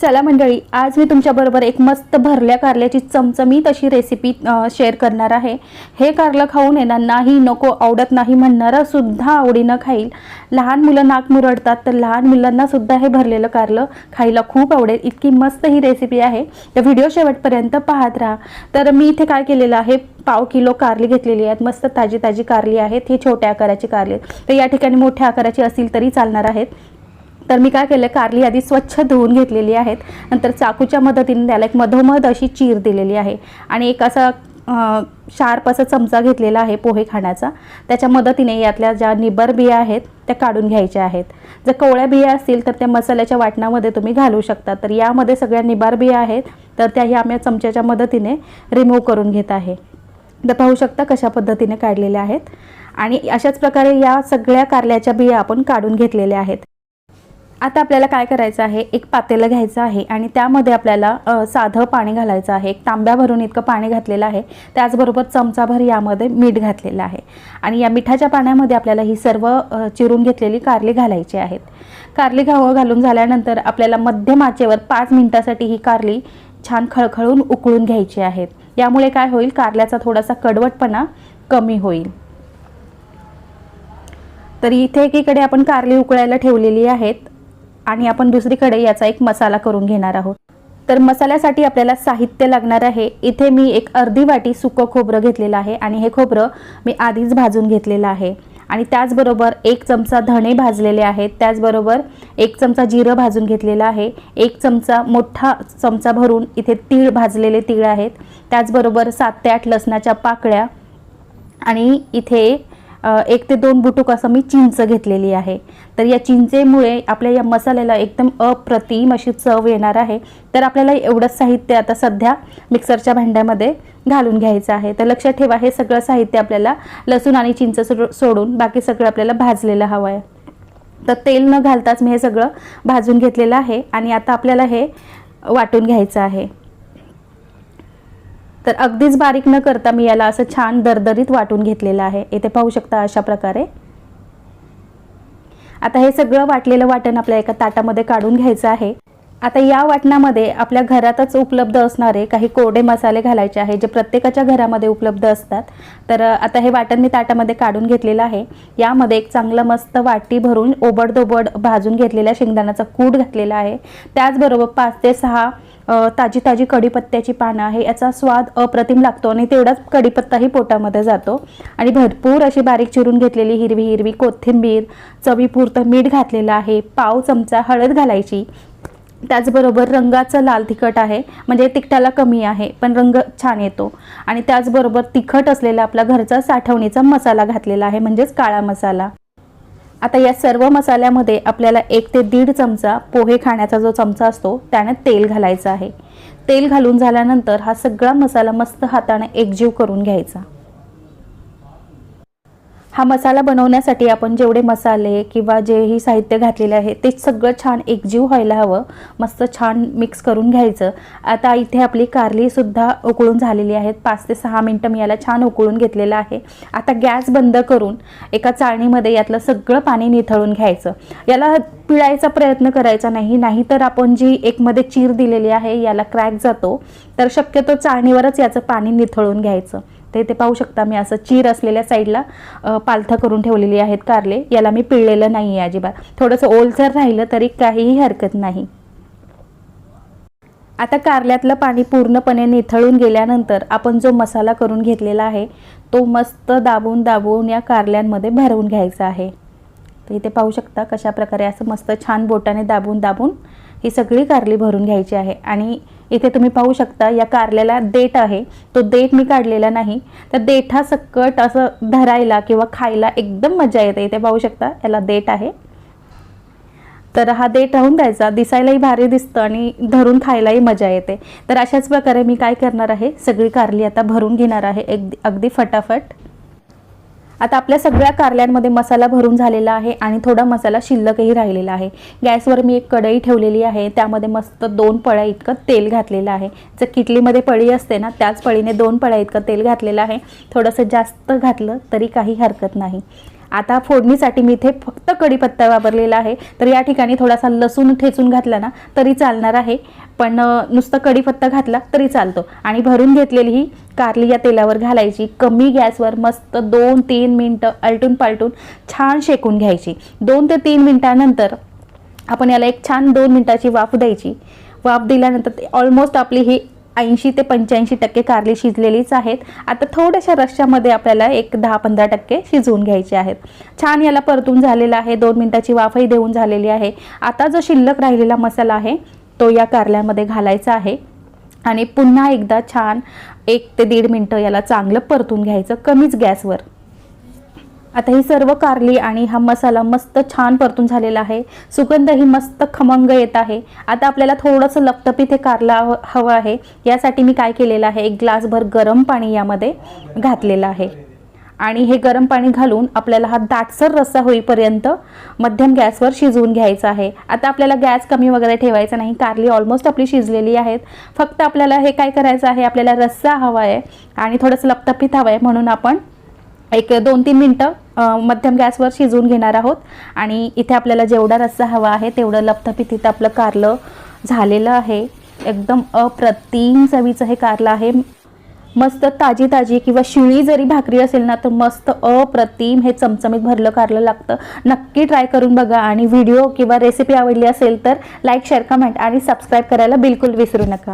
चला मंडळी आज मी तुमच्याबरोबर एक मस्त भरल्या कारल्याची चमचमीत अशी रेसिपी शेअर करणार आहे. हे कारलं खाऊन येणार नाही नको आवडत नाही म्हणणारा सुद्धा आवडीनं खाईल. लहान मुलं नाक मुरडतात तर लहान मुलांना सुद्धा हे भरलेलं कारलं खायला खूप आवडेल. इतकी मस्त ही रेसिपी आहे. तर व्हिडिओ शेवटपर्यंत पाहत राहा. तर मी इथे काय केलेलं आहे पाव किलो कारली घेतलेली आहेत. मस्त ताजी ताजी कारली आहेत. ही छोट्या आकाराची कारली आहेत. तर या ठिकाणी मोठ्या आकाराची असतील तरी चालणार आहेत. तर मी काय केलं कारली आधी स्वच्छ धुवून घेतलेली आहेत. नंतर चाकूच्या मदतीने त्याला एक मधोमध अशी चीर दिलेली आहे. आणि एक असा शार्प असा चमचा घेतलेला आहे पोहे खाण्याचा. त्याच्या मदतीने यातल्या ज्या निबर बिया आहेत त्या काढून घ्यायच्या आहेत. जर कोवळ्या बिया असतील तर त्या मसाल्याच्या वाटणामध्ये तुम्ही घालू शकता. तर यामध्ये सगळ्या निबार बिया आहेत तर त्या ह्या आम्ही चमच्याच्या मदतीने रिमूव्ह करून घेत आहे. तर पाहू शकता कशा पद्धतीने काढलेल्या आहेत. आणि अशाच प्रकारे या सगळ्या कारल्याच्या बिया आपण काढून घेतलेल्या आहेत. आता आपल्याला काय करायचं आहे? एक पातेलं घ्यायचं आहे आणि त्यामध्ये आपल्याला साधं पाणी घालायचं आहे. एक तांब्या भरून इतकं पाणी घातलेलं आहे. त्याचबरोबर चमचाभर यामध्ये मीठ घातलेलं आहे. आणि या मिठाच्या पाण्यामध्ये आपल्याला ही सर्व चिरून घेतलेली कारली घालायची आहेत. कारली घाव घालून झाल्यानंतर आपल्याला मध्यम आचेवर पाच मिनिटासाठी ही कारली छान खळखळून उकळून घ्यायची आहेत यामुळे काय होईल? कारल्याचा थोडासा कडवटपणा कमी होईल. तर इथे एकीकडे आपण कारली उकळायला ठेवलेली आहेत. आणि आपण दुसरीकडे याचा एक मसाला करून घेणार आहोत. तर मसाल्यासाठी आपल्याला साहित्य लागणार आहे. इथे मी एक अर्धी वाटी सुकं खोबरं घेतलेलं आहे आणि हे खोबरं मी आधीच भाजून घेतलेलं आहे. आणि त्याचबरोबर एक चमचा धणे भाजलेले आहेत. त्याचबरोबर एक चमचा जिरं भाजून घेतलेलं आहे. एक चमचा मोठा चमचा भरून इथे तीळ भाजलेले तीळ आहेत. त्याचबरोबर सात ते आठ लसणाच्या पाकळ्या आणि इथे एक ते दोन बुटुक असं मी चिंच घेतलेली आहे. तर या चिंचेमुळे आपल्या या मसाल्याला एकदम अप्रतिम अशी चव येणार आहे. तर आपल्याला एवढंच साहित्य आता सध्या मिक्सरच्या भांड्यामध्ये घालून घ्यायचं आहे. तर लक्षात ठेवा हे सगळं साहित्य आपल्याला लसूण आणि चिंच सोडून बाकी सगळं आपल्याला भाजलेलं हवं आहे. तर तेल न घालताच मी हे सगळं भाजून घेतलेलं आहे आणि आता आपल्याला हे वाटून घ्यायचं आहे. तर अगदीच बारीक न करता मी याला असं छान दरदरीत वाटून घेतलेलं आहे. इथे पाहू शकता अशा प्रकारे. आता हे सगळं वाटलेलं वाटण आपल्या एका ताटामध्ये काढून घ्यायचं आहे. आता या वाटणामध्ये आपल्या घरातच उपलब्ध असणारे काही कोरडे मसाले घालायचे आहे जे प्रत्येकाच्या घरामध्ये उपलब्ध असतात. तर आता हे वाटण मी ताटामध्ये काढून घेतलेलं आहे. यामध्ये एक चांगलं मस्त वाटी भरून ओबडदोबड भाजून घेतलेल्या शेंगदाण्याचा कूट घातलेला आहे. त्याचबरोबर पाच ते सहा ताजी ताजी कढीपत्त्याची पानं आहे याचा स्वाद अप्रतिम लागतो आणि तेवढाच कढीपत्ताही पोटामध्ये जातो. आणि भरपूर अशी बारीक चिरून घेतलेली हिरवी हिरवी कोथिंबीर चवीपुरतं मीठ घातलेलं आहे पाव चमचा हळद घालायची. त्याचबरोबर रंगाचं लाल तिखट आहे म्हणजे तिखटाला कमी आहे पण रंग छान येतो. आणि त्याचबरोबर तिखट असलेला आपला घरचा साठवणीचा मसाला घातलेला आहे म्हणजेच काळा मसाला. आता या सर्व मसाल्यामध्ये आपल्याला एक ते दीड चमचा पोहे खाण्याचा जो चमचा असतो त्याने तेल घालायचं आहे. तेल घालून झाल्यानंतर हा सगळा मसाला मस्त हाताने एकजीव करून घ्यायचा. हा मसाला बनवण्यासाठी आपण जेवढे मसाले किंवा जेही साहित्य घातलेले आहे ते सगळं छान एकजीव व्हायला हवं. मस्त छान मिक्स करून घ्यायचं. आता इथे आपली कारलीसुद्धा उकळून झालेली आहेत. पाच ते सहा मिनटं मी याला छान उकळून घेतलेलं आहे. आता गॅस बंद करून एका चाळणीमध्ये यातलं सगळं पाणी निथळून घ्यायचं. याला पिळायचा प्रयत्न करायचा नाही. नाहीतर आपण जी एकमध्ये चीर दिलेली आहे याला क्रॅक जातो तर शक्यतो चाळणीवरच याचं पाणी निथळून घ्यायचं. ते ते पाहू शकता मी असं चीर असलेल्या साईडला पालथं करून ठेवलेली आहेत कारले. याला मी पिळलेलं नाही आहे अजिबात. थोडंसं ओलसर राहिलं तरी काहीही हरकत नाही. आता कारल्यातलं पाणी पूर्णपणे निथळून गेल्यानंतर आपण जो मसाला करून घेतलेला आहे तो मस्त दाबून दाबून या कारल्यांमध्ये भरवून घ्यायचा आहे. तर इथे पाहू शकता कशा प्रकारे असं मस्त छान बोटाने दाबून दाबून ही सगळी कारली भरून घ्यायची आहे. आणि इथे तुम्ही पाहू शकता या कारल्याला देठ आहे. तो देठ मी काढलेला नाही. तर देठा सकट असं धरायला किंवा खायला एकदम मजा येते. इथे पाहू शकता याला देठ आहे. तर हा देठ राहून द्यायचा. दिसायलाही भारी दिसतं आणि धरून खायलाही मजा येते. तर अशाच प्रकारे मी काय करणार आहे? सगळी कारली आता भरून घेणार आहे. एक अगदी फटाफट. आता आपल्या सगळ्या कारल्यांमध्ये मसाला भरून झालेला आहे आणि थोडा मसाला शिल्लकही राहिलेला आहे. गॅसवर मी एक कढई ठेवलेली आहे. त्यामध्ये मस्त दोन पळ्या इतकं तेल घातलेलं आहे. जर किटलीमध्ये पळी असते ना त्याच पळीने दोन पळ्या इतकं तेल घातलेलं आहे. थोडंसं जास्त घातलं तरी काही हरकत नाही. आता फोडणीसाठी मी इथे फक्त कढीपत्ता वापरलेला आहे. तर या ठिकाणी थोडासा लसूण ठेचून घातला ना तरी चालणार आहे. पण नुसतं कढीपत्ता घातला तरी चालतो. आणि भरून घेतलेली ही कारली या तेलावर घालायची. कमी गॅसवर मस्त दोन तीन मिनटं आलटून पालटून छान शेकून घ्यायची. दोन ते तीन मिनटानंतर आपण याला एक छान दोन मिनटाची वाफ द्यायची. वाफ दिल्यानंतर ते ऑलमोस्ट आपली ही ऐंशी ते पंच्याऐंशी टक्के कारली शिजलेलीच आहेत. आता थोड्याशा रश्श्यामध्ये आपल्याला एक दहा पंधरा टक्के शिजवून घ्यायचे आहेत. छान याला परतून झालेला आहे. दोन मिनटाची वाफही देऊन झालेली आहे. आता जो शिल्लक राहिलेला मसाला आहे तो या कारल्यामध्ये घालायचा आहे. आणि पुन्हा एकदा छान एक ते दीड मिनटं याला चांगलं परतून घ्यायचं कमीच गॅसवर. आता ही सर्व कारली आणि हा मसाला मस्त छान परतून झालेला आहे. सुगंधही मस्त खमंग येत आहे. आता आपल्याला थोडंसं लपतपीत हे कारला हवं हवं आहे. यासाठी मी काय केलेलं आहे? एक ग्लासभर गरम पाणी यामध्ये घातलेलं आहे. आणि हे गरम पाणी घालून आपल्याला हा दाटसर रस्सा होईपर्यंत मध्यम गॅसवर शिजवून घ्यायचा आहे. आता आपल्याला गॅस कमी वगैरे ठेवायचा नाही. कारली ऑलमोस्ट आपली शिजलेली आहेत. फक्त आपल्याला हे काय करायचं आहे? आपल्याला रस्सा हवा आहे आणि थोडंसं लपतपीत हवं आहे म्हणून आपण एक दोन तीन मिनटं मध्यम गॅसवर शिजवून घेणार आहोत. आणि इथे आपल्याला जेवढा रस्सा हवा आहे तेवढं लपथपितीत आपलं कारलं झालेलं आहे. एकदम अप्रतिम चवीचं हे कारलं आहे. मस्त ताजी ताजी किंवा शिळी जरी भाकरी असेल ना तर मस्त अप्रतिम हे चमचमीत भरलं कारलं लागतं. नक्की ट्राय करून बघा आणि व्हिडिओ किंवा रेसिपी आवडली असेल तर लाईक शेअर कमेंट आणि सबस्क्राईब करायला बिलकुल विसरू नका.